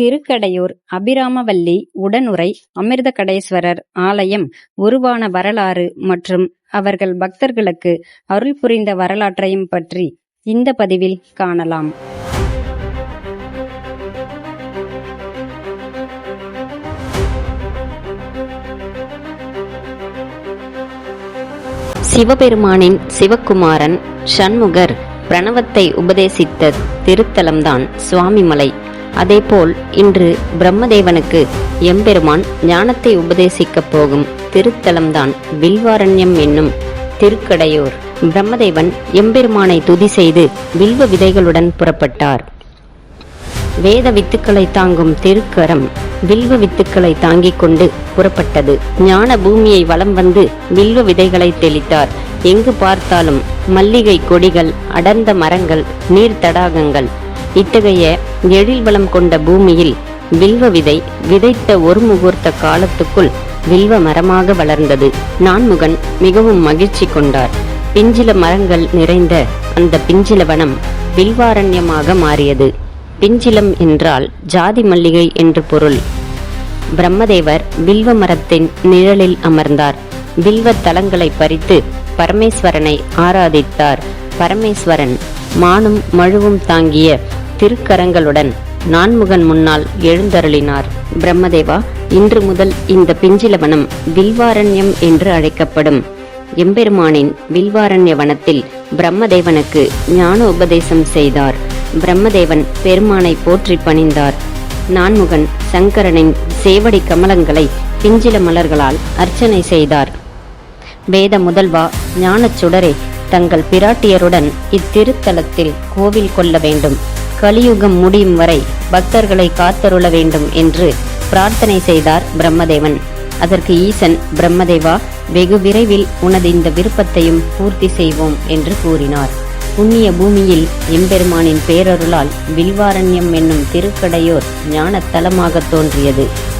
திருக்கடையூர் அபிராமவல்லி உடனுறை அமிர்தகடேஸ்வரர் ஆலயம் உருவான வரலாறு மற்றும் அவர்கள் பக்தர்களுக்கு அருள் புரிந்த வரலாற்றையும் பற்றி இந்த பதிவில் காணலாம். சிவபெருமானின் சிவகுமாரன் சண்முகர் பிரணவத்தை உபதேசித்த திருத்தலம்தான் சுவாமிமலை. அதேபோல் இன்று பிரம்மதேவனுக்கு எம்பெருமான் ஞானத்தை உபதேசிக்கப் போகும் திருத்தலம்தான் வில்வாரண்யம் என்னும் திருக்கடையூர். பிரம்மதேவன் எம்பெருமானை துதி செய்து வில்வ விதைகளுடன் புறப்பட்டார். வேத வித்துக்களை தாங்கும் திருக்கரம் வில்வ வித்துக்களை தாங்கிக் கொண்டு புறப்பட்டது. ஞான பூமியை வலம் வந்து வில்வ விதைகளை தெளித்தார். எங்கு பார்த்தாலும் மல்லிகை கொடிகள் அடர்ந்த மரங்கள் நீர் தடாகங்கள் இத்தகைய எழில் வளம் கொண்ட பூமியில் வில்வ விதை விதைத்த ஒரு முகூர்த்த காலத்துக்குள் வில்வ மரமாக வளர்ந்தது. நான்முகன் மிகவும் மகிழ்ச்சி கொண்டார். பிஞ்சில மரங்கள் நிறைந்த அந்த பிஞ்சில வனம் வில்வாரண்யமாக மாறியது. பிஞ்சிலம் என்றால் ஜாதி மல்லிகை என்று பொருள். பிரம்மதேவர் வில்வ மரத்தின் நிழலில் அமர்ந்தார். வில்வ தலங்களை பறித்து பரமேஸ்வரனை ஆராதித்தார். பரமேஸ்வரன் மானும் மழுவும் தாங்கிய திருக்கரங்களுடன் நான்முகன் முன்னால் எழுந்தருளினார். பிரம்மதேவா இன்று முதல் இந்த பிஞ்சிலவனம் வில்வாரண்யம் என்று அழைக்கப்படும். எம்பெருமானின் வில்வாரண்ய வனத்தில் பிரம்மதேவனுக்கு ஞான உபதேசம் செய்தார். பிரம்மதேவன் பெருமானை போற்றி பணிந்தார். நான்முகன் சங்கரனின் சேவடி கமலங்களை பிஞ்சில மலர்களால் அர்ச்சனை செய்தார். வேத முதல்வா ஞானச்சுடரே தங்கள் பிராட்டியருடன் இத்திருத்தலத்தில் கோவில் கொள்ள வேண்டும். கலியுகம் முடியும் வரை பக்தர்களை காத்தருள வேண்டும் என்று பிரார்த்தனை செய்தார் பிரம்மதேவன். அதற்கு ஈசன் பிரம்மதேவா வெகு விரைவில் உனது இந்த விருப்பத்தையும் பூர்த்தி செய்வோம் என்று கூறினார். புண்ணிய பூமியில் எம்பெருமானின் பேரருளால் வில்வாரண்யம் என்னும் திருக்கடையோர் ஞானத்தலமாகத் தோன்றியது.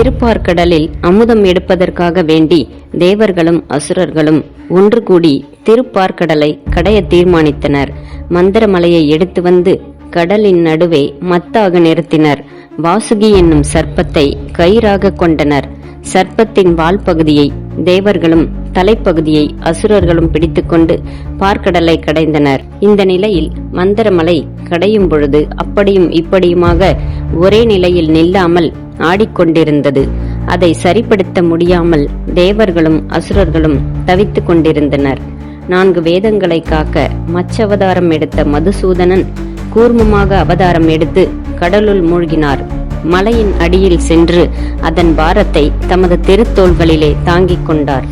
திருப்பார்கடலில் அமுதம் எடுப்பதற்காக வேண்டி தேவர்களும் அசுரர்களும் ஒன்று கூடி திருப்பார்க்கடலை கடைய தீர்மானித்தனர். மந்திரமலையை எடுத்து வந்து கடலின் நடுவே மத்தாக நிறுத்தினர். வாசுகி என்னும் சர்ப்பத்தை கயிறாக கொண்டனர். சர்ப்பத்தின் வால் பகுதியை தேவர்களும் தலைப்பகுதியை அசுரர்களும் பிடித்துக்கொண்டு பார்க்கடலை கடைந்தனர். இந்த நிலையில் மந்திரமலை கடையும் பொழுது அப்படியும் இப்படியுமாக ஒரே நிலையில் நில்லாமல் ஆடிக்கொண்டிருந்தது. அதை சரிப்படுத்த முடியாமல் தேவர்களும் அசுரர்களும் தவித்துக் கொண்டிருந்தனர். நான்கு வேதங்களை காக்க மச்சவதாரம் எடுத்த மதுசூதனன் கூர்மமாக அவதாரம் எடுத்து கடலுள் மூழ்கினார். மலையின் அடியில் சென்று அதன் பாரத்தை தமது திருத்தோள்களிலே தாங்கிக் கொண்டார்.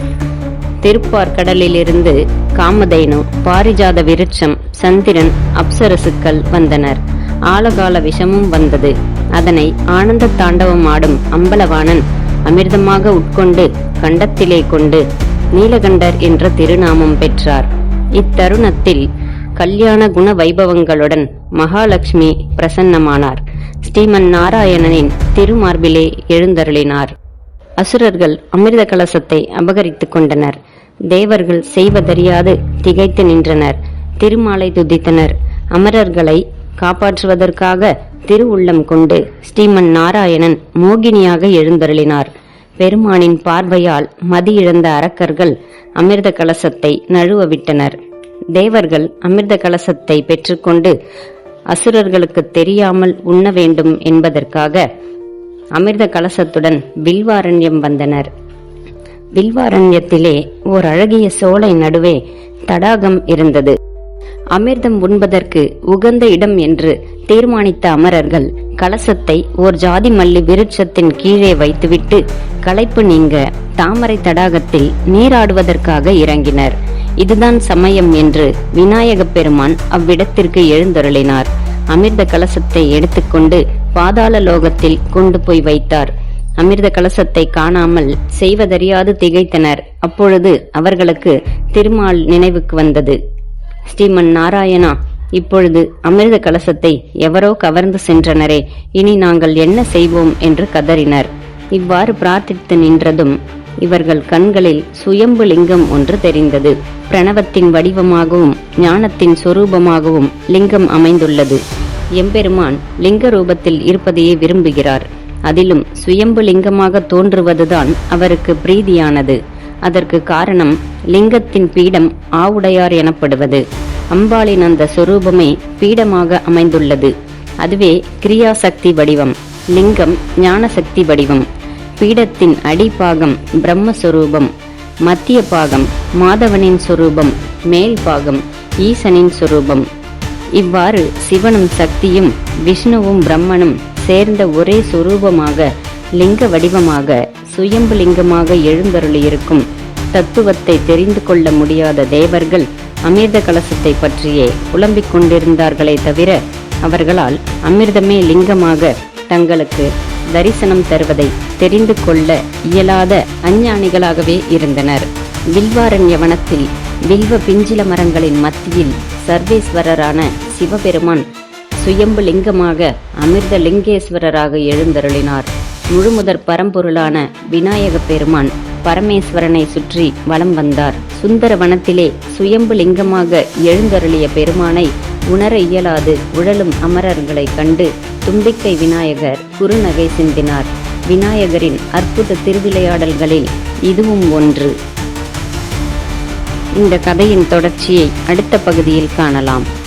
திருப்பார் கடலிலிருந்து காமதேனு பாரிஜாத விருட்சம் சந்திரன் அப்சரசுக்கள் வந்தனர். ஆழகால விஷமும் வந்தது. அதனை ஆனந்த தாண்டவம் ஆடும் அம்பலவாணன் அமிர்தமாக உட்கொண்டு கண்டத்திலே கொண்டு நீலகண்டர் என்ற திருநாமம் பெற்றார். இத்தருணத்தில் கல்யாண குண வைபவங்களுடன் மகாலட்சுமி பிரசன்னமானார். ஸ்ரீமன் நாராயணனின் திருமார்பிலே எழுந்தருளினார். அசுரர்கள் அமிர்த கலசத்தை அபகரித்துக் கொண்டனர். தேவர்கள் செய்வதறியாது திகைத்து நின்றனர். திருமாலை துதித்தனர். அமரர்களை காப்பாற்றுவதற்காக திருவுள்ளம் கொண்டு ஸ்ரீமன் நாராயணன் மோகினியாக எழுந்தருளினார். பெருமானின் பார்வையால் மதி இழந்த அரக்கர்கள் அமிர்த கலசத்தை நழுவ விட்டனர் தேவர்கள் அமிர்த கலசத்தை பெற்றுக்கொண்டு அசுரர்களுக்கு தெரியாமல் உண்ண வேண்டும் என்பதற்காக அமிர்த கலசத்துடன் வில்வாரண்யம் வந்தனர். வில்வாரண்யத்திலே ஓர் அழகிய சோலை நடுவே தடாகம் இருந்தது. அமிர்தம் உண்பதற்கு உகந்த இடம் என்று தீர்மானித்த அமரர்கள் கலசத்தை ஓர் ஜாதி மல்லி விருட்சத்தின் கீழே வைத்துவிட்டு களைப்பு நீங்க தாமரை தடாகத்தில் நீராடுவதற்காக இறங்கினர். இதுதான் சமயம் என்று விநாயகப் பெருமான் அவ்விடத்திற்கு எழுந்தருளினார். அமிர்த கலசத்தை எடுத்துக்கொண்டு பாதாள லோகத்தில் கொண்டு போய் வைத்தார். அமிர்த கலசத்தை காணாமல் செய்வதறியாது திகைத்தனர். அப்பொழுது அவர்களுக்கு திருமால் நினைவுக்கு வந்தது. ஸ்ரீமன் நாராயணா இப்பொழுது அமிர்த கலசத்தை எவரோ கவர்ந்து சென்றனரே இனி நாங்கள் என்ன செய்வோம் என்று கதறினர். இவ்வாறு பிரார்த்தித்து நின்றதும் இவர்கள் கண்களில் சுயம்பு லிங்கம் ஒன்று தெரிந்தது. பிரணவத்தின் வடிவமாகவும் ஞானத்தின் சொரூபமாகவும் லிங்கம் அமைந்துள்ளது. எம்பெருமான் லிங்க ரூபத்தில் இருப்பதையே விரும்புகிறார். அதிலும் சுயம்பு லிங்கமாக தோன்றுவதுதான் அவருக்கு பிரீதியானது. அதற்கு காரணம் லிங்கத்தின் பீடம் ஆவுடையார் எனப்படுவது. அம்பாளின் அந்த சொரூபமே பீடமாக அமைந்துள்ளது. அதுவே கிரியாசக்தி வடிவம் லிங்கம் ஞானசக்தி வடிவம் பீடத்தின் அடிப்பாகம் பிரம்மஸ்வரூபம் மத்திய பாகம் மாதவனின் சொரூபம் மேல் பாகம் ஈசனின் சொரூபம். இவ்வாறு சிவனும் சக்தியும் விஷ்ணுவும் பிரம்மனும் சேர்ந்த ஒரே சொரூபமாக லிங்க வடிவமாக சுயம்புலிங்கமாக எழுந்தருளியிருக்கும். தத்துவத்தை தெரிந்து கொள்ள முடியாத தேவர்கள் அமிர்த கலசத்தை பற்றியே புலம்பிக் கொண்டிருந்தார்களே தவிர அவர்களால் அமிர்தமே லிங்கமாக தங்களுக்கு தரிசனம் தருவதை தெரிந்து கொள்ள இயலாத அஞ்ஞானிகளாகவே இருந்தனர். வில்வாரண்ய வனத்தில் வில்வ பிஞ்சில மரங்களின் மத்தியில் சர்வேஸ்வரரான சிவபெருமான் சுயம்பு லிங்கமாக அமிர்த லிங்கேஸ்வரராக எழுந்தருளினார். முழுமுதற் பரம்பொருளான விநாயக பெருமான் பரமேஸ்வரனை சுற்றி வலம் வந்தார். சுந்தர வனத்திலே சுயம்பு லிங்கமாக எழுந்தருளிய பெருமானை உணர இயலாது உழலும் அமரர்களை கண்டு தும்பிக்கை விநாயகர் குறுநகை சிந்தினார் விநாயகரின் அற்புத திருவிளையாடல்களில் இதுவும் ஒன்று. இந்த கதையின் தொடர்ச்சியை அடுத்த பகுதியில் காணலாம்.